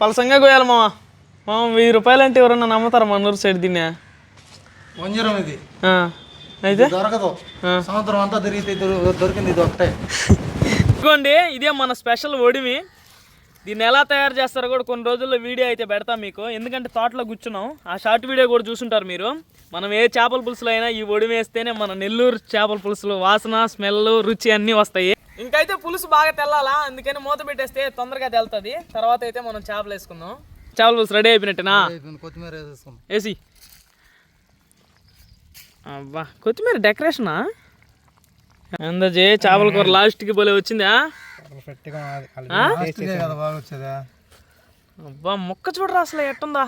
పలసంగా కోయాలి మామ. మామ వెయ్యి రూపాయలు అంటే ఎవరన్నా నమ్ముతారా మనూరు సైడ్ దీన్ని వంజరం ఇది. ఆ, అయితే? దొరకదు. అంతా తిరిగితే దొరి- దొరికింది ఇది ఒకటే ఇదిగోండి ఇదే మన స్పెషల్ ఒడిమి. దీన్ని ఎలా తయారు చేస్తారో కూడా కొన్ని రోజుల్లో వీడియో అయితే పెడతాం మీకు. ఎందుకంటే తోటలో కూర్చున్నాం. ఆ షార్ట్ వీడియో కూడా చూసుంటారు మీరు. మనం ఏ చేపల పులుసులో అయినా ఈ ఒడిమి వేస్తేనే మన నెల్లూరు చేపల పులుసులు వాసన స్మెల్ రుచి అన్నీ వస్తాయి. ఇంకైతే పులుసు బాగా తెల్లాలా? అందుకని మూత పెట్టేస్తే తొందరగా తెల్తుంది. తర్వాత అయితే మనం చేపలు వేసుకుందాం. చేపల పులుసు రెడీ అయిపోయినట్టేనా? కొత్తిమీర వేసేసుకున్నాం ఏసి అబ్బా కొత్తిమీర డెకరేషనా? అందజే చేపల కూర లాస్ట్కి పోలే వచ్చిందా? అబ్బా మొక్క చూడరా అసలు ఎట్టుందా?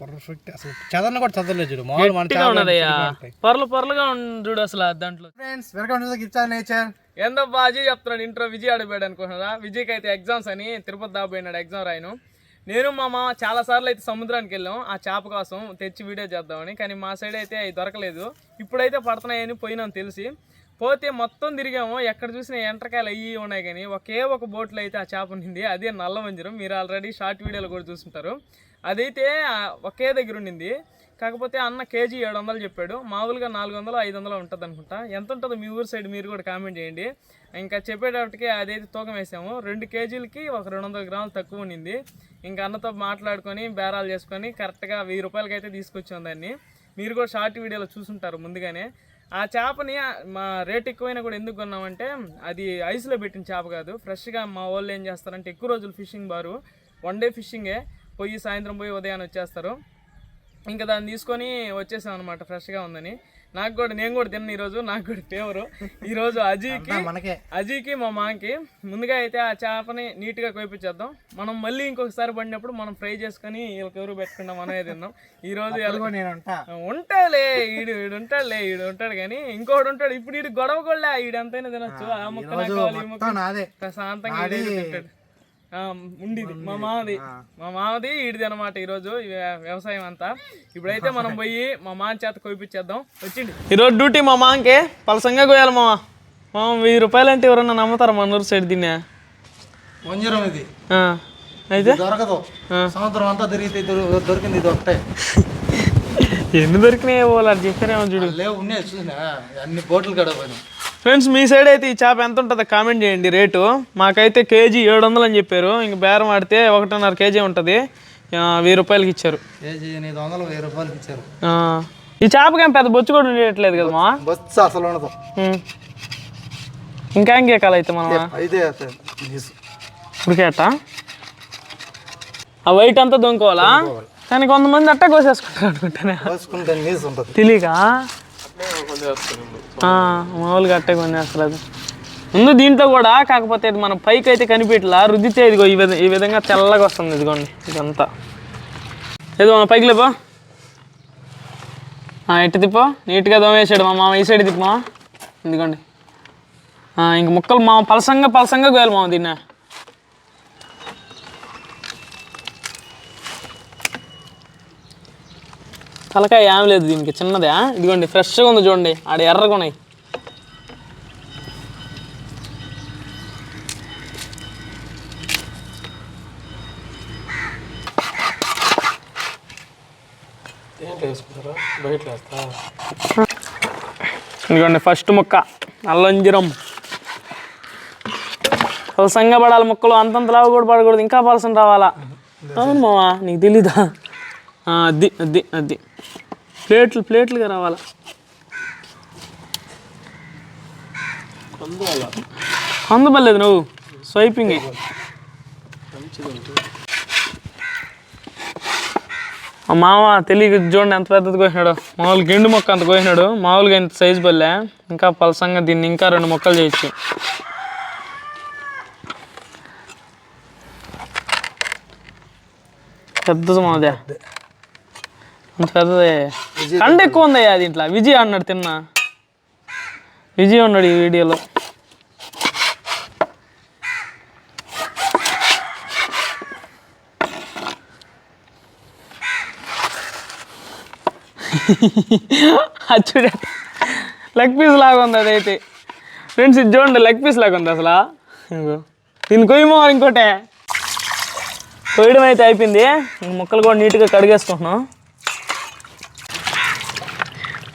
పర్ఫెక్ట్ అసలు చదవని కూడా చదవలేదు చూడు. మామూలు మన గట్టిగా ఉన్నదయ్యా. పొరలు పొరలుగా ఉంది చూడు అసలు దాంట్లో. ఫ్రెండ్స్ వెల్కమ్ టు గిచ్చా నేచర్ ఏందబ్బా బాజీ చెప్తున్నాడు ఇంట్రో విజయ్ ఆడిపోయాడు అనుకుంటున్నా విజయ్కి అయితే ఎగ్జామ్స్ అని తిరుపతి దాపోయినాడు ఎగ్జామ్ రాయను. నేను మా మామ చాలా సార్లు అయితే సముద్రానికి వెళ్ళాం ఆ చేప కోసం తెచ్చి వీడియో చేద్దామని కానీ మా సైడ్ అయితే అవి దొరకలేదు. ఇప్పుడైతే పడుతున్నాయని పోయినాం తెలిసి. పోతే మొత్తం తిరిగాము ఎక్కడ చూసినా ఎంటకాయలు అయ్యి ఉన్నాయి కానీ ఒకే ఒక బోట్లో అయితే ఆ చేప ఉండింది అదే నల్ల మంజరం మీరు ఆల్రెడీ షార్ట్ వీడియోలో కూడా చూసుంటారు. అదైతే ఒకే దగ్గర ఉండింది. కాకపోతే అన్న కేజీ ఏడు వందలు చెప్పాడు. మామూలుగా నాలుగు వందలు ఐదు వందలు ఉంటుంది అనుకుంటా ఎంత ఉంటుందో మీ ఊరు సైడ్ మీరు కూడా కామెంట్ చేయండి. ఇంకా చెప్పేటప్పటికి అదైతే తూకం వేసాము. రెండు కేజీలకి ఒక రెండు వందల గ్రాములు తక్కువ ఉండింది ఇంకా అన్నతో మాట్లాడుకొని బేరాలు చేసుకొని కరెక్ట్గా వెయ్యి రూపాయలకి అయితే తీసుకొచ్చాం దాన్ని. మీరు కూడా షార్ట్ వీడియోలో చూసుంటారు ముందుగానే. ఆ చేపని మా రేట్ ఎక్కువైనా కూడా ఎందుకు కొన్నామంటే అది ఐస్లో పెట్టిన చేప కాదు. ఫ్రెష్గా మా వాళ్ళు ఏం చేస్తారంటే ఎక్కువ రోజులు ఫిషింగ్ బారు. వన్ డే ఫిషింగే. పోయి సాయంత్రం పోయి ఉదయాన్నే వచ్చేస్తారు. ఇంకా దాన్ని తీసుకొని వచ్చేసాం అనమాట ఫ్రెష్గా ఉందని. నాకు కూడా నేను కూడా తిన్న ఈరోజు నాకు కూడా ఫేవరు ఈరోజు అజీకి మనకే. అజీకి మా మాకి. ముందుగా అయితే ఆ చేపని నీట్గా కోపించేద్దాం మనం మళ్ళీ ఇంకొకసారి పడినప్పుడు మనం ఫ్రై చేసుకొని వీళ్ళకి ఎవరు పెట్టకుండా మనమే తిందాం. ఈరోజు ఉంటాడులే ఈడు ఈడు ఉంటాడులే ఈడు ఉంటాడు కానీ ఇంకోటి ఉంటాడు. ఇప్పుడు ఈడు గొడవ కూడా ఈడు ఎంతైనా తినొచ్చు. ఆ ముక్క ప్రశాంతంగా తింటాడు. ఉండిది. మా మామది. మా మామది ఈడిది అనమాట ఈరోజు వ్యవసాయం అంతా. ఇప్పుడైతే మనం పోయి మా మామ చేత కోయిపించేద్దాం వచ్చింది ఈరోజు డ్యూటీ మా మామకే. పలసంగా కోయాలి మామ. మామ వెయ్యి రూపాయలు అంటే ఎవరన్నా నమ్ముతారా మన ఊరు సైడ్ దీన్ని? వంజరం ఇది. ఆ, అయితే? దొరకదు. సంవత్సరం అంతా తిరిగితే దొరి- దొరికింది ఇది ఒకటే ఎన్ని దొరికినాయి వాళ్ళు అది చెప్పారేమో చూడు. లేవు ఉన్నాయి చూసినా. అన్ని బోట్లు గడపోయినాం ఫ్రెండ్స్ మీ సైడ్ అయితే ఈ చేప ఎంత ఉంటుందో కామెంట్ చేయండి. రేటు మాకైతే కేజీ ఏడు వందలు అని చెప్పారు. ఇంక బేరం ఆడితే ఒకటిన్నర కేజీ ఉంటుంది. వెయ్యి రూపాయలకి ఇచ్చారు. కేజీ ఎనిమిది వందలు వెయ్యి రూపాయలకి ఇచ్చారు. ఆ, ఈ చేపకి ఏం పెద్ద బొచ్చు కూడా ఉండేట్లేదు కదా మా బస్సు అసలు ఉండదు. ఇంకా ఇంకేకాలి అయితే మనం? అయితే ఉడికేట? ఆ వైట్ అంతా దొంకోవాలా కానీ కొంతమంది అట్ట కోసేసుకుంటారు అనుకుంటానే తెలియక మామూలుగా అట్టే కొనేస్తలేదు ముందు దీంట్లో కూడా కాకపోతే ఇది మన పైకి అయితే కనిపించలా రుద్దితే ఇదిగో ఈ విధంగా ఈ విధంగా తెల్లగా వస్తుంది ఇదిగోండి ఇదంతా. ఏదో మన పైకి లేపో. ఎట్టు ఇటు తిప్పో? నీట్గా దోమేసాడు మా మామ ఈ సైడ్ తిప్పమా ఇదిగోండి. ఇంక ముక్కలు మా పలసంగా పలసంగా కోయాలి మామ దీన్ని. తలకాయ ఏం లేదు దీనికి చిన్నదే ఇదిగోండి ఫ్రెష్గా ఉంది చూడండి ఆడ ఎర్రగా ఉన్నాయి. ఇదిగోండి ఫస్ట్ ముక్క అల్లంజిరం పలసంగా పడాలి ముక్కలు అంతంత లావు కూడా పడకూడదు ఇంకా పలసం రావాలా? అవును మావా నీకు తెలీదా? అది అది అది. ప్లేట్లు ప్లేట్లుగా రావాలా? అందుబలేదు నువ్వు. స్వైపింగ్ మామ తెలియక చూడండి ఎంత పెద్దది కోసినాడు. మామూలుగా గిండు మొక్క అంత కోసినాడు. మామూలుగా ఇంత సైజు పల్లె ఇంకా పలసంగా దీన్ని ఇంకా రెండు మొక్కలు చేయొచ్చు. పెద్దది మాదే. పెద్దదే. కండ ఎక్కువ ఉందయ్యా దీంట్లో. విజయ్ అన్నాడు తిన్నా. విజయ్ ఉన్నాడు ఈ వీడియోలో. అది చూడ. లెగ్ పీస్ లాగా ఉంది అదైతే. ఫ్రెండ్స్ ఇది చూడండి లెగ్ పీస్ లాగా ఉంది అసలు. దీన్ని కొయ్యమో ఇంకోటే. కొయ్యడం అయితే అయిపోయింది. ముక్కలు కూడా నీట్గా కడిగేసుకుంటున్నాం.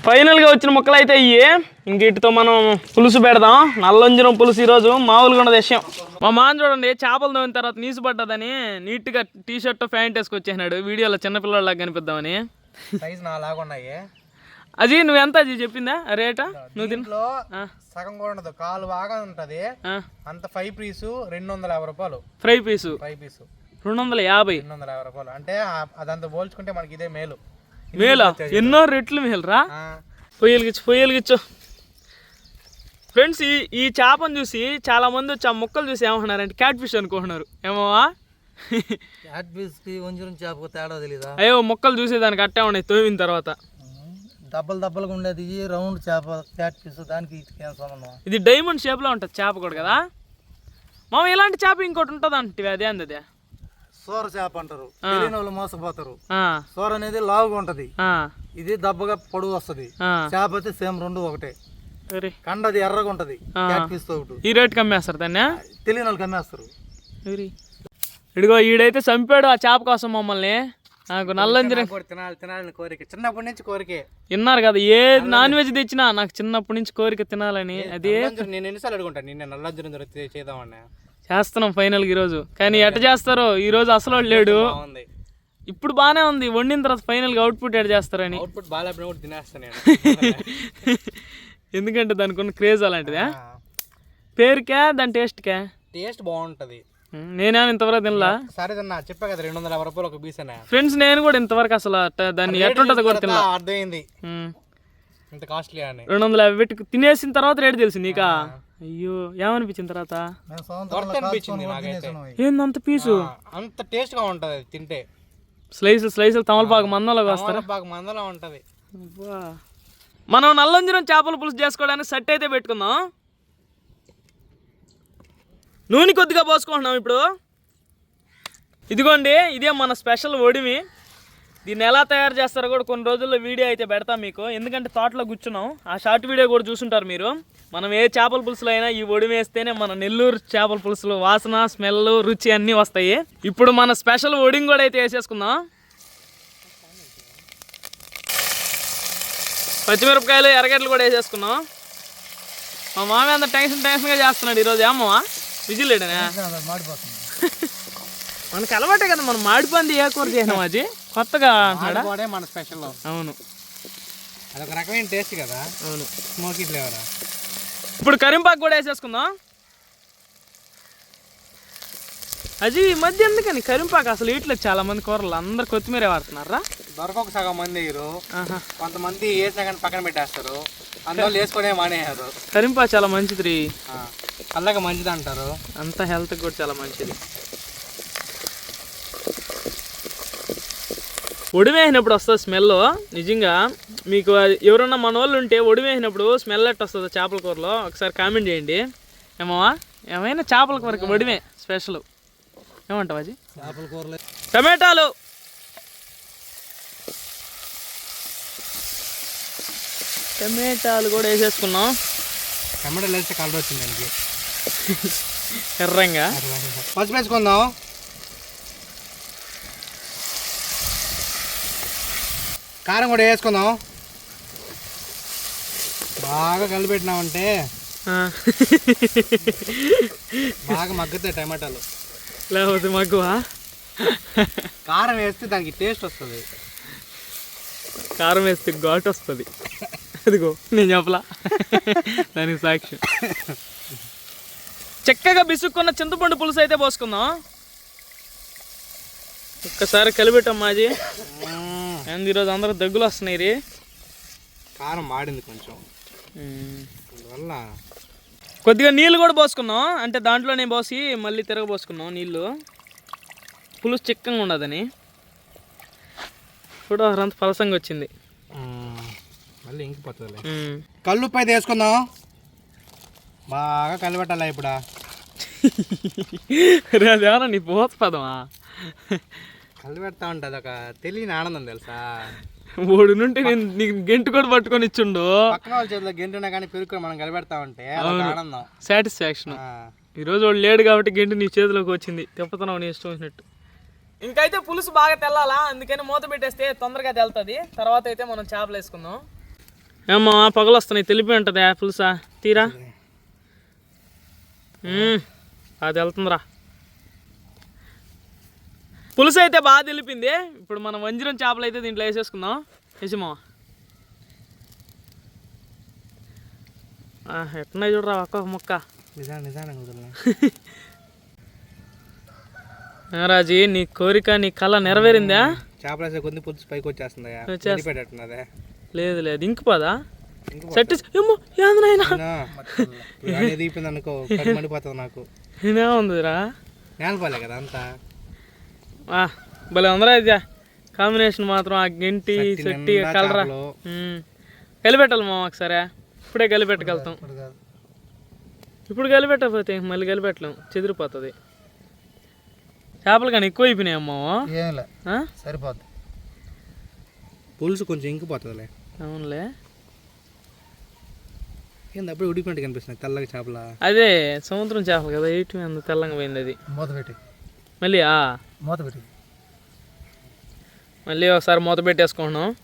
ఫైనల్గా వచ్చిన ముక్కలు అయితే ఇవి ఇంక వీటితో మనం పులుసు పెడదాం. నల్లంజనం పులుసు ఈరోజు మామూలుగా ఉన్నది విషయం. మా మామ చూడండి చేపలు తోమిన తర్వాత నీసు పడ్డదని నీట్గా టీ షర్ట్ ప్యాంట్ వేసుకొచ్చేసినాడు. వీడియోలో చిన్నపిల్లలాగా కనిపిద్దామని. సైజ్ నా లాగా ఉన్నాయి అజీ నువ్వు ఎంత అజీ చెప్పిందా? రేటా? నువ్వు దీంట్లో సగం కూడా ఉండదు. కాలు బాగా ఉంటది. అంత ఫైవ్ పీసు రెండు వందల యాభై రూపాయలు. Fry piece? Five piece. రెండు వందల యాభై. రెండు వందల యాభై రూపాయలు. అంటే అదంతా పోల్చుకుంటే మనకి ఇదే మేలు. మేలా? ఎన్నో రెట్లు మేలురా? ఆ, పొయ్యలిగిచ్చు పొయ్యలిగిచ్చు ఫ్రెండ్స్ ఈ ఈ చేపను చూసి చాలా మంది వచ్చి ఆ ముక్కలు చూసి ఏమంటున్నారంటే క్యాట్ ఫిష్ అనుకుంటున్నారు. ఏమోవా? క్యాట్ చేపకు తేడా తెలీదా? అయ్యో ముక్కలు చూసేదానికి అట్టే ఉన్నాయి తోమిన తర్వాత. దబ్బలు దబ్బలుగా ఉండేది ఈ రౌండ్ చేప క్యాట్ పీస్ దానికి ఇటుకి ఏం సంబంధం? ఇది డైమండ్ షేప్లో ఉంటుంది చేప కూడా కదా? మామ ఇలాంటి చేప ఇంకోటి ఉంటుంది అంటే అదే అంది అదే. సోర చేప అంటారు. తెలియని వాళ్ళు మోసపోతారు. సోర అనేది లావుగా ఉంటది. ఇది దబ్బగా పొడుగు వస్తది. చేప అయితే సేమ్ రెండు ఒకటే. కండది ఎర్రగా ఉంటది. పీస్ ఈ రేట్కి అమ్మేస్తారు దాన్ని? తెలియని వాళ్ళకి అమ్మేస్తారు ఎవరి? ఇదిగో ఈడైతే చంపాడు ఆ చేప కోసం మమ్మల్ని. నాకు నల్లంజరి కూడా తినాలి తినాలని కోరిక. చిన్నప్పటి నుంచి కోరికే. విన్నారు కదా ఏ నాన్ వెజ్ తెచ్చినా నాకు చిన్నప్పటి నుంచి కోరిక తినాలని. అదే నేను ఎన్నిసార్లు అడుగుంటాను నిన్న దొరికితే చేద్దామన్నా చేస్తున్నాం ఫైనల్గా ఈరోజు కానీ ఎట్ట చేస్తారో ఈరోజు అసలు లేడు. ఇప్పుడు బాగానే ఉంది. వండిన తర్వాత ఫైనల్గా అవుట్పుట్ ఎట్ చేస్తారని. అవుట్పుట్ బాగాలేపిన కూడా తినేస్తాను ఎందుకంటే దానికి ఉన్న క్రేజ్ అలాంటిదే పేరుకే దాని టేస్ట్కే టేస్ట్ బాగుంటది. నేనే ఇంతవరకు తినలా. సరే తిన్నా చెప్పా కదా రెండు వందల యాభై రూపాయలు ఒక పీస్ అనే. ఫ్రెండ్స్ నేను కూడా ఇంతవరకు అసలు దాన్ని ఎట్లుంటుందో కూడా తినలా. అర్థమైంది. ఇంత కాస్ట్లీ అని. రెండు వందల యాభై పెట్టి తినేసిన తర్వాత రేటు తెలిసి నీకా? అయ్యో ఏమనిపించిన తర్వాత? వర్త్ అనిపించింది నాకైతే ఏందంత పీసు? అంత టేస్ట్గా ఉంటది అది తింటే. స్లైస్ స్లైసులు తమలపాకు మందంలోకి వస్తారా బాగా మందలా ఉంటది. అబ్బా. మనం నల్లంజరం చేపల పులుసు చేసుకోవడానికి సెట్ అయితే పెట్టుకుందాం. నూనె కొద్దిగా పోసుకుంటున్నాం ఇప్పుడు. ఇదిగోండి ఇదే మన స్పెషల్ ఒడిమి. దీన్ని ఎలా తయారు చేస్తారో కూడా కొన్ని రోజుల్లో వీడియో అయితే పెడతాం మీకు. ఎందుకంటే తోటలో కూర్చున్నాం. ఆ షార్ట్ వీడియో కూడా చూసుంటారు మీరు. మనం ఏ చేపల పులుసులో అయినా ఈ ఒడిమి వేస్తేనే మన నెల్లూరు చేపల పులుసులో వాసన స్మెల్ రుచి అన్నీ వస్తాయి. ఇప్పుడు మన స్పెషల్ ఒడిని కూడా అయితే వేసేసుకుందాం. పచ్చిమిరపకాయలు ఎర్రగడ్డలు కూడా వేసేసుకున్నాం మా మామ అంత టెన్షన్ టెన్షన్గా చేస్తున్నాడు ఈరోజు ఏమమ్మా విజిల్ లేడనే మాడిపోతుంది మనకి అలవాటే కదా మనం మాడిపోయింది ఏ కూర చేసినాం అది కొత్తగా మన స్పెషల్ అవును. అదొక రకమైన టేస్ట్ కదా. అవును. Smoky flavour? ఇప్పుడు కరింపాకు కూడా వేసేసుకుందాం. అది ఈ మధ్య ఎందుకని కరింపాకు అసలు వీటిలో చాలా మంది కూరలు? అందరు కొత్తిమీర వాడుతున్నారా? దొరకొక సగం మంది వేయరు కొంతమంది వేసినా కానీ పక్కన పెట్టేస్తారు. అందువల్ల వేసుకునే మానేయారు. కరింపాకు చాలా మంచిది రీ చల్లగా మంచిది అంటారు. అంత హెల్త్ కూడా చాలా మంచిది. ఒడివేసినప్పుడు వస్తుంది స్మెల్. నిజంగా మీకు అది ఎవరన్నా మన వాళ్ళు ఉంటే ఒడివేసినప్పుడు స్మెల్ ఎట్ వస్తుంది చేపల కూరలో ఒకసారి కామెంట్ చేయండి. ఏమవా? ఏమైనా చేపల కూరకి ఒడిమే స్పెషల్? ఏమంటావు అది చేపల కూరలు. టమాటాలు! టమాటాలు కూడా వేసేసుకున్నాం. టమాటాలు వేస్తే కలర్ వచ్చింది దానికి. ఎర్రంగా? పసుపు వేసుకుందాం. కారం కూడా వేసుకుందాం. బాగా కలిపెట్టినామంటే. బాగా మగ్గుతాయి టమాటాలు. లేకపోతే మగ్గువా? కారం వేస్తే దానికి టేస్ట్ వస్తుంది. కారం వేస్తే ఘాటు వస్తుంది. అదిగో నేను చెప్పలా. దానికి సాక్ష్యం. చక్కగా బిసుక్కున్న చింతపండు పులుసు అయితే పోసుకుందాం. ఒక్కసారి కలిపెట్టాం మాజీ. అండ్ ఈరోజు అందరూ దగ్గులు వస్తున్నాయి రీ. కారం మాడింది కొంచెం. అందువల్ల కొద్దిగా నీళ్ళు కూడా పోసుకున్నాం. అంటే దాంట్లోనే పోసి మళ్ళీ తిరగబోసుకున్నాం నీళ్ళు. పులుసు చిక్కగా ఉండదని. కూడా అంత పలసంగా వచ్చింది. మళ్ళీ ఇంకిపోతుంది. కల్లుప్పు అయితే వేసుకుందాం బాగా కలిపెట్టాలి ఇప్పుడు? రే అదేమన్నా నీ పోత పదమా? కలిపెడతా ఉంటుంది ఒక తెలియని ఆనందం తెలుసా? ఓడి నుండి నేను నీకు గెంటు కూడా పట్టుకొని ఇచ్చిండు. పక్కన వాళ్ళ చేతిలో గెంటున్నా కానీ మనం ఉంటే ఆనందం. సాటిస్ఫాక్షన్. ఈరోజు వాడు లేడు కాబట్టి గెంటు నీ చేతిలోకి వచ్చింది. తిప్పుతున్నావు నీ ఇష్టం వచ్చినట్టు. ఇంకైతే పులుసు బాగా తెల్లాలా? అందుకని మూత పెట్టేస్తే తొందరగా తెల్తుంది. తర్వాత అయితే మనం చేపలు వేసుకుందాం. ఏమో పగలు వస్తున్నాయి. తెలిపి ఉంటుంది పులుసా? తీరా. అది వెళ్తుందిరా పులుసు అయితే బాగా తెలిపింది. ఇప్పుడు మనం వంజరం చేపలు అయితే దీంట్లో వేసేసుకుందాం. వేసిమా ఎట్టున్నాయి చూడరా ఒక్కొక్క ముక్క? రాజీ నీ కోరిక నీ కళ నెరవేరిందా? చేపలు వేసే కొద్ది పులుసు పైకి వచ్చేస్తుందా లేదు లేదు. ఇంకిపోదా సెట్ ఏమో ఏంది అనుకో మండిపోతుంది నాకు. ఇదే ఉందిరా. నేలపాలే కదా అంతా. భలే ఉందిరా ఇది. కాంబినేషన్ మాత్రం ఆ గెంటి నిండా కలరా. కలిపెట్టాలి మామ ఒకసారి. ఇప్పుడే కలిపెట్టగలుగుతాం. ఇప్పుడు కలిపెట్టకపోతే మళ్ళీ కలిపెట్టలేం. చెదిరిపోతుంది. చేపలు కానీ ఎక్కువ అయిపోయినాయి? సరిపోద్ది. పులుసు కొంచెం ఇంకిపోతుందిలే. అవునులే. ఏంది అప్పుడు ఉడికినట్టు కనిపిస్తుంది తెల్లగా చేపల? అదే సముద్రం చేపలు కదా ఎయిట్ అంత తెల్లంగా పోయింది అది. మూత పెట్టి. మళ్ళీ ఆ? మూత పెట్టి మళ్ళీ ఒకసారి మూత పెట్టేసుకుంటున్నాం.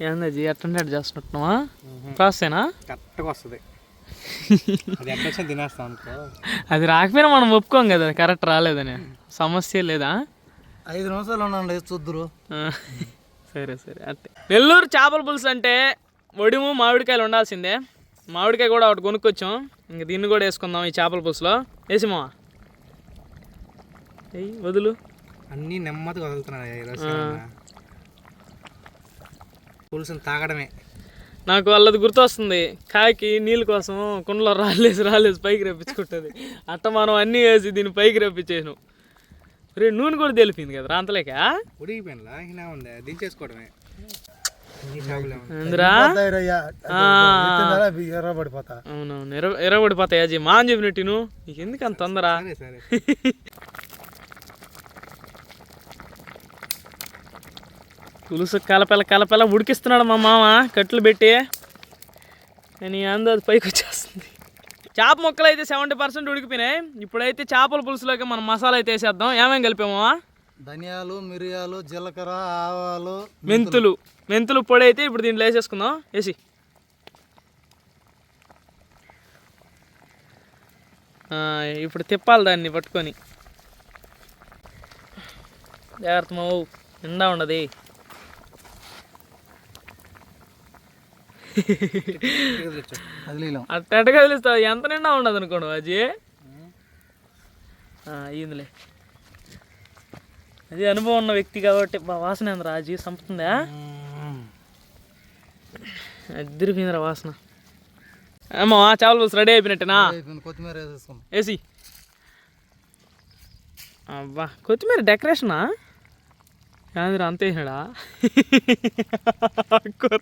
ఏంది అటెండెడ్ చేస్తున్నట్టున్నావా? ప్రాసెనా కరెక్ట్గా వస్తుంది. అది తినేస్తాం అది రాకపోయినా మనం ఒప్పుకోం కదా కరెక్ట్ రాలేదని. సమస్య లేదా? ఐదు నిమిషాలు ఉండండి చూద్దురు. సరే సరే అట్టే. నెల్లూరు చేపల పులుసు అంటే వడిము మామిడికాయలు ఉండాల్సిందే. మామిడికాయ కూడా ఒకటి కొనుక్కొచ్చాం. ఇంక దీన్ని కూడా వేసుకుందాం ఈ చేపల పులుసులో. వేసిమా? వదులు. అన్నీ నెమ్మదిగా వదులుతున్నాయి పులుసుని తాగడమే. నాకు వాళ్ళది గుర్తొస్తుంది. కాకి నీళ్ళ కోసం కుండలో రాలేసి రాలేసి పైకి రప్పించుకుంటుంది అట్ట మనం అన్నీ వేసి దీన్ని పైకి రప్పించేసినాం రే నూనె కూడా తెలిపింది కదా రాంతలేక ఉంది. దించేసుకోవడమే. ఎర్రబడిపోతా అవునవును ఎర ఎరగబడిపోతాయి అజీ మా అని చెప్పినట్టు నువ్వు నీకు ఎందుకు అంత తొందర సరే సరే పులుసు కలపెల కలపెల ఉడికిస్తున్నాడు మా మామ. కట్లు పెట్టి. కానీ అందు అది పైకి వచ్చేస్తుంది. చేప ముక్కలు అయితే సెవెంటీ పర్సెంట్ ఉడికిపోయినాయి. ఇప్పుడైతే చేపల పులుసులోకి మనం మసాలా అయితే వేసేద్దాం. ఏమేం కలిపామా ధనియాలు మిరియాలు జీలకర్ర ఆవాలు మెంతులు. మెంతులు పొడి అయితే ఇప్పుడు దీంట్లో వేసేసుకుందాం. వేసి. ఇప్పుడు తిప్పాలి దాన్ని పట్టుకొని. జాగ్రత్త మావు. నిండా ఉండదు. అట్ట కదిలిస్తావు. ఎంత నిండా ఉండదు అనుకోండి అజీ అయ్యిందిలే అది అనుభవం ఉన్న వ్యక్తి కాబట్టి వాసన ఏందిరా అజీ సంపుతుందా? అద్దరిపోయిందిరా వాసన. ఏమో చేపల పులుసు రెడీ అయిపోయినట్టేనా? కొత్తిమీర ఏసి. అబ్బా కొత్తిమీర డెకరేషనా? ఏందిరా అంత వేసినాడా కూర.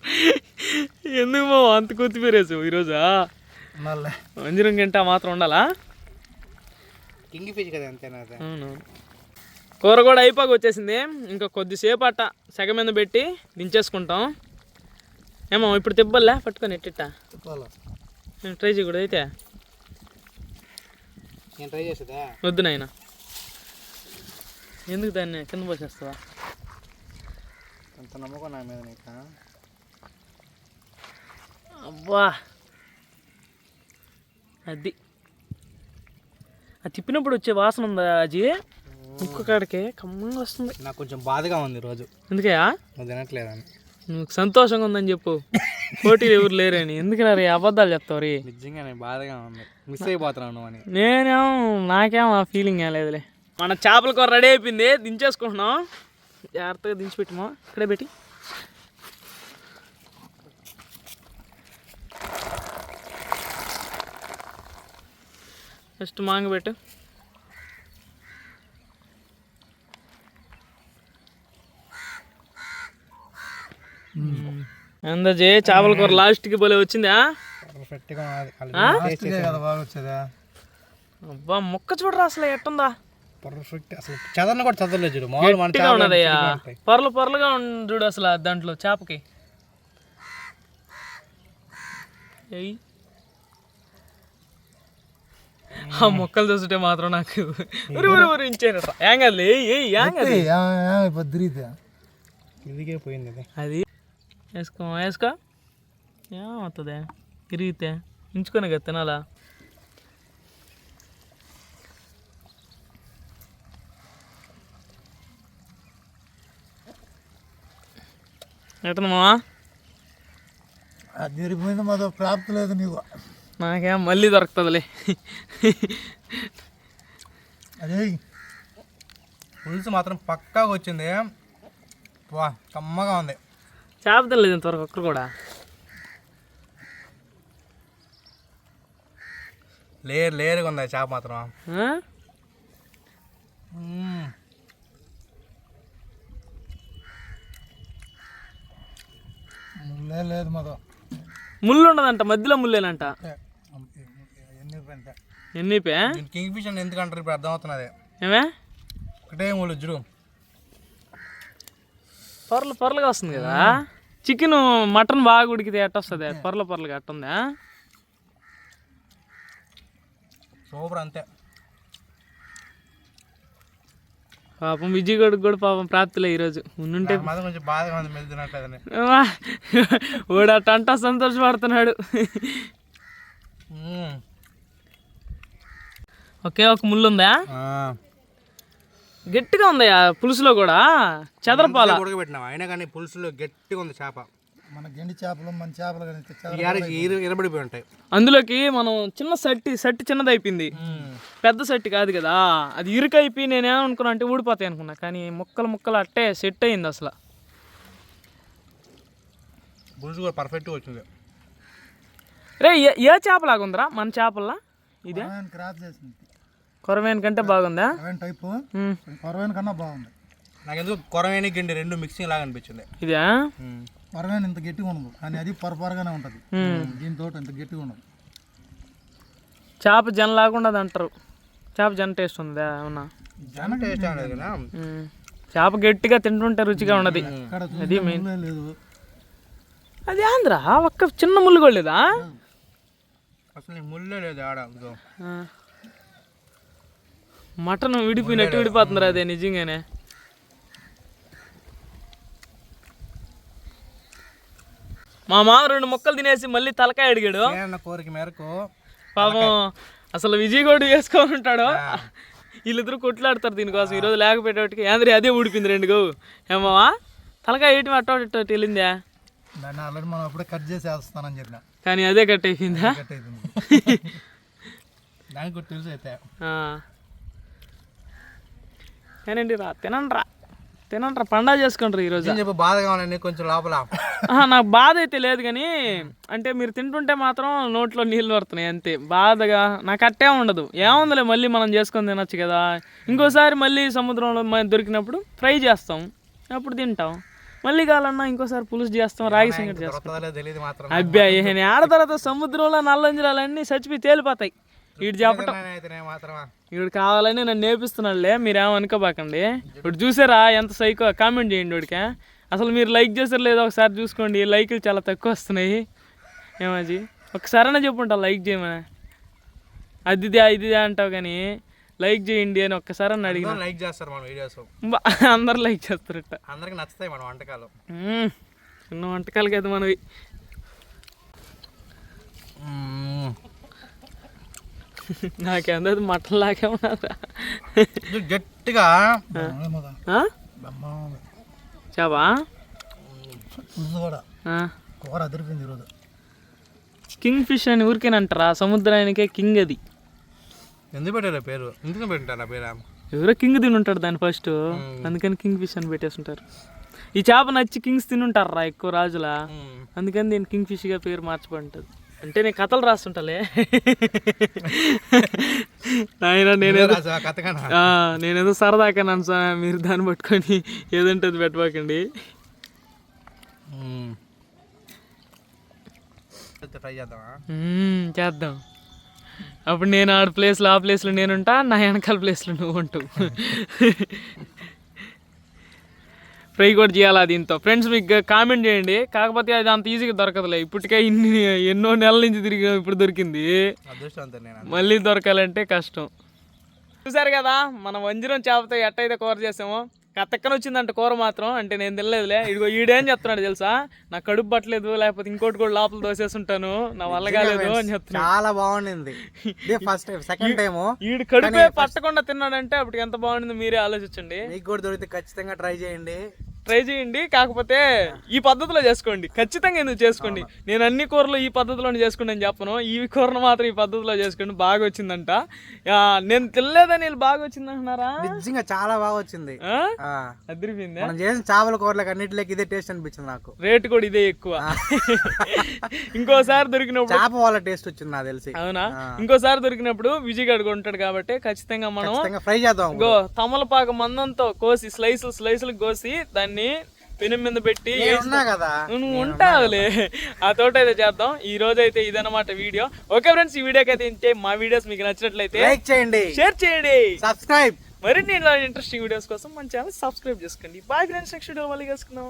ఎందుకు మావ అంత కొత్తిమీర వేసావు ఈరోజా మళ్ళీ వంజరం గంట మాత్రం ఉండాలా కింగి ఫిష్ కదా అంతేనా అవును కూర కూడా అయిపోక వచ్చేసింది ఇంకా కొద్దిసేపు అట్ట సెగ మీద పెట్టి దించేసుకుంటాం ఏమో ఇప్పుడు తిప్పలే పట్టుకొని ఎట్టిట్ట ట్రై చేయకూడదు అయితే నేను ట్రై చేసేదా వద్దు నాయన ఎందుకు దాన్ని కింద పోసేస్తావా అంత నమ్మకం నా మీద నీకు? అబ్బా! అది. ఆ తిప్పినప్పుడు వచ్చే వాసన ఉందా అజీ? ముక్కు కాడికి కమ్మంగా వస్తుంది. నాకు కొంచెం బాధగా ఉంది రోజు ఎందుకయ్యా నువ్వు తినట్లేదని నువ్వు సంతోషంగా ఉందని చెప్పు. పోటీలు ఎవరు లేరని ఎందుకు రే అబద్ధాలు చెప్తావు రీ? నిజంగానే బాధగా ఉంది. మిస్ అయిపోతున్నాను అని. నేనేం నాకేం ఆ ఫీలింగ్ ఏం లేదులే. మన చేపల కూర రెడీ అయిపోయింది దించేసుకుంటున్నాం. జాగ్రత్తగా దించి పెట్టమా ఇక్కడే పెట్టి. ఫస్ట్ మాంగ పెట్టు. అందజే చేపల కూర లాస్ట్కి పోలే వచ్చిందా పర్ఫెక్ట్గా కదా బాగా వచ్చేదా. అబ్బా మొక్క చూడరా అసలు ఎట్టుందా? పర్ఫెక్ట్ అసలు చదవని కూడా చదవలేదు చూడు. మామూలు మన గట్టిగా చేపలు ఉన్నదయ్యా. చిరిగిపోయి ఉంటాయి. పొరలు పొరలుగా ఉంది చూడు అసలు ఆ దాంట్లో చేపకి. ఏయ్. ఆ మొక్కలు చూస్తుంటే మాత్రం నాకు ఉరి ఉరి ఉరి ఇంచేనట ఏం కాదు ఏ ఏం కాదు ఇప్పుడు తిరిగితే ఇదిగే పోయింది అది అది. వేసుకో వేసుకో. ఏమవుతుంది? తిరిగితే ఇంచుకొని కదా తినాలా? ఎట్టను మావా అది మాతో ప్రాప్తి లేదు నీకు. నాకేం మళ్ళీ దొరుకుతుందిలే. అదే. పులుసు మాత్రం పక్కాగా వచ్చింది. వా కమ్మగా ఉంది. చేప తినలేదు ఇంతవరకు ఒక్కరు కూడా. లేరు లేరుగా ఉంది చేప మాత్రం ఆ? మ్మ్. లేదు లేదు మాతో ముళ్ళు ఉండదంట మధ్యలో ముళ్ళేనంట. ఎన్ని కింగ్ ఫిష్ అని ఎందుకు అంటారు ఇప్పుడు అర్థమవుతున్నది. ఏమే? ఒకటే ముళ్ళు జుడు పొరలు పొరలుగా వస్తుంది కదా? చికెన్ మటన్ బాగా ఉడికితే ఎట్ట వస్తుంది? పొరల పొరలుగా అట్టుందా? సూపర్ అంతే. పాపం విజయ్ గడికి కూడా పాపం ప్రాప్తిలే ఈరోజు. ఉండుంటే వాడు అట్టంటా సంతోషపడుతున్నాడు. ఒకే ఒక ముళ్ళు ఉందా. గట్టిగా ఉంది పులుసులో కూడా. చెదరపాల. ఉడకబెట్టినావా? అయినా కానీ పులుసులో గట్టిగా ఉంది చేప. మన గెండి చేపలు మన చేపలు కానీ తెచ్చారు. యాడికి ఇరు ఇరబడిపోయి ఉంటాయి. అందులోకి మనం చిన్న సట్టి సట్టి చిన్నది అయిపోయింది పెద్ద సెట్ కాదు కదా. అది ఇరుకైపోయి నేనేమనుకున్నా అంటే ఊడిపోతాయి అనుకున్నా. కానీ ముక్కలు ముక్కలు అట్టే సెట్ అయింది అసలు. పులుసు కూడా పర్ఫెక్ట్గా వచ్చింది. రే ఏ- చేపలాగా ఉందిరా మన చేపల్లా? ఇదే? చేసింది. కొరమేన కంటే బాగుందా? కొరవైన టైపు. కొరవైన కన్నా బాగుంది. నాకు ఎందుకు కొరవేని గిండి రెండు మిక్సింగ్ లాగా అనిపించింది. ఇదే? కొరవైన ఇంత గట్టిగా ఉండదు. కానీ అది పొరపొరగానే ఉంటుంది. దీంతో ఇంత గట్టిగా ఉండదు. చేప జన లాగా అంటారు. చేప జన టేస్ట్ ఉందా అవునా చాలా టేస్ట్ కదా? ఉమ్. చేప గట్టిగా తింటుంటే రుచిగా ఉన్నది ఇక్కడ అది మెయిన్ అది ఆంధ్ర? ఒక్క చిన్న ముళ్ళు కూడా లేదా? అసలు ముళ్ళే లేదు ఆడ. మటన్ విడిపోయినట్టు విడిపోతుందిరా అదే నిజంగానే. మా మామ రెండు ముక్కలు తినేసి మళ్ళీ తలకాయ అడిగాడు. కోరిక మేరకు? పాపం అసలు విజయ్ కూడా వేసుకొని ఉంటాడు వీళ్ళిద్దరు కొట్లాడతారు దీనికోసం. ఈరోజు లేకపోయేటట్టుకి ఏంద్రీ అదే ఊడిపోయింది రెండు గో. ఏమావా తలకాయ ఏటి అట్టో ఇట్టో వెళ్ళిందా? దాన్ని ఆల్రెడీ మనం అప్పుడే కట్ చేసి వేస్తానని చెప్పిన. కానీ అదే కట్ అయిపోయిందా? కట్ అయిపోయింది. దానికి తెలుసు అయితే. కానండి రా తినండి రా. తినండి రా పండా చేసుకుంటారు ఈరోజు చెప్పు బాధగా ఉండండి కొంచెం లోపల నాకు బాధ అయితే లేదు కానీ అంటే మీరు తింటుంటే మాత్రం నోట్లో నీళ్ళు పడుతున్నాయి అంతే. బాధగా నాకు అట్టే ఉండదు. ఏముందిలే మళ్ళీ మనం చేసుకొని తినొచ్చు కదా. ఇంకోసారి మళ్ళీ సముద్రంలో దొరికినప్పుడు ఫ్రై చేస్తాం. అప్పుడు తింటాం. మళ్ళీ కావాలన్నా ఇంకోసారి పులుసు చేస్తాం రాగి సంగటి చేస్తాం. దొరకదో తెలియదు మాత్రం. అబ్బా ఏ ఆడ తర్వాత సముద్రంలో నల్లంజరాలన్నీ చచ్చిపోయి తేలిపోతాయి. వీడు చెప్పటం. వీడు కావాలని నన్ను నేర్పిస్తున్నాడులే మీరేమో అనుకోబాకండి ఇప్పుడు చూసారా ఎంత సైకో కామెంట్ చేయండి వీడికి అసలు మీరు లైక్ చేసారు లేదో ఒకసారి చూసుకోండి లైక్లు చాలా తక్కువ వస్తున్నాయి. ఏమాజీ? ఒకసారైనా చెప్పుంటా లైక్ చేయమని. అదిదే ఇదిదే అంటావు కానీ లైక్ చేయండి అని ఒక్కసారి అడిగిన. లైక్ చేస్తారు మన వీడియోస్. అందరు లైక్ చేస్తారట. అందరికి నచ్చుతాయి మన వంటకాలు. చిన్న వంటకాలు కదా మనవి. నాకేందో మటన్ లాగే ఉన్నారా గట్టిగా కూడా. ఆ. కూర అదిరిపోయింది ఈరోజు. కింగ్ ఫిష్ అని ఊరికేనంటారా? సముద్రానికే కింగ్ అది. ఎందుకు పెట్టారు పేరు? ఎందుకు పెట్టారు పేరు? ఎవరో కింగ్ తినుంటాడు దాన్ని ఫస్ట్. అందుకని కింగ్ ఫిష్ అని పెట్టేస్తుంటారు ఈ చేప నచ్చి కింగ్స్ తినుంటారా ఎక్కువ రాజులా. అందుకని దీన్ని కింగ్ ఫిష్గా పేరు మార్చబడి అంటే నేను కథలు రాస్తుంటాలే. నాయన నేనేదో నేనేదో సరదాగా నన్ను సా- మీరు దాన్ని పట్టుకొని ఏదంటే అది పెట్టబాకండి ట్రై చేద్దామా? మ్మ్, చేద్దాం. అప్పుడు నేను ఆడ ప్లేస్లో ఆ ప్లేస్లో నేనుంటా నా వెనకాల ప్లేస్లో నువ్వు ఉంటావు ఫ్రై కూడా చేయాలా దీంతో? ఫ్రెండ్స్ మీకు కామెంట్ చేయండి. కాకపోతే అది అంత ఈజీగా దొరకదులే. ఇప్పటికే ఇన్ని ఎన్నో నెలల నుంచి తిరిగి ఇప్పుడు దొరికింది. మళ్ళీ దొరకాలంటే కష్టం. చూసారు కదా మనం వంజరం చేపతో ఎట్టయితే కూర చేసామో? కత్తక్కన వచ్చిందంట కూర మాత్రం. అంటే నేను తినలేదులే. ఇదిగో ఈడేం చెప్తున్నాడు తెలుసా? నా కడుపు పట్టలేదు లేకపోతే ఇంకోటి కూడా లోపల దోసేస్తుంటాను నా వల్ల కాలేదు అని చెప్తున్నాడు. చాలా బాగుండింది. ఫస్ట్ టైం సెకండ్ టైం ఈడు కడుపే పట్టకుండా తిన్నాడంటే అప్పటికి ఎంత బాగుండింది మీరే ఆలోచించండి. మీకు కూడా దొరికితే ఖచ్చితంగా ట్రై చేయండి. ట్రై చేయండి కాకపోతే ఈ పద్ధతిలో చేసుకోండి. ఖచ్చితంగా ఎందుకు చేసుకోండి? నేను అన్ని కూరలు ఈ పద్ధతిలోనే చేసుకోండి అని చెప్పను. ఈ కూరను మాత్రం ఈ పద్ధతిలో చేసుకోండి బాగా వచ్చిందంట. నేను తినలేదని వీళ్ళు బాగా వచ్చింది అంటున్నారా? నిజంగా చాలా బాగా వచ్చింది. అదిరిపోయిందా? మనం చేసిన చేపల కూరలకు అన్నిటిలోకి ఇదే టేస్ట్ అనిపించింది నాకు. రేటు కూడా ఇదే ఎక్కువ. ఇంకోసారి దొరికినప్పుడు చేప వాళ్ళ టేస్ట్ వచ్చింది నాకు తెలిసి. అవునా? ఇంకోసారి దొరికినప్పుడు విజయ్ గడుగు ఉంటాడు కాబట్టి ఖచ్చితంగా మనం ఫ్రై చేద్దాం గో తమలపాకు మందంతో కోసి స్లైసులు స్లైసులు కోసి దాన్ని పెను మీద పెట్టి నువ్వు ఉంటావులే ఆ తోట అయితే చేద్దాం. ఈ రోజు అయితే ఇదన్నమాట వీడియో. ఓకే ఫ్రెండ్స్ ఈ వీడియోకి అయితే ఇంతే. మా వీడియోస్ మీకు నచ్చినట్లయితే లైక్ చేయండి. షేర్ చేయండి. సబ్స్క్రైబ్ మరిన్ని ఇలాంటి ఇంట్రెస్టింగ్ వీడియోస్ కోసం మన ఛానల్ సబ్స్క్రైబ్ చేసుకోండి. బాయ్ ఫ్రెండ్స్ నెక్స్ట్ వీడియో మళ్ళీ కలుసుకుందాం.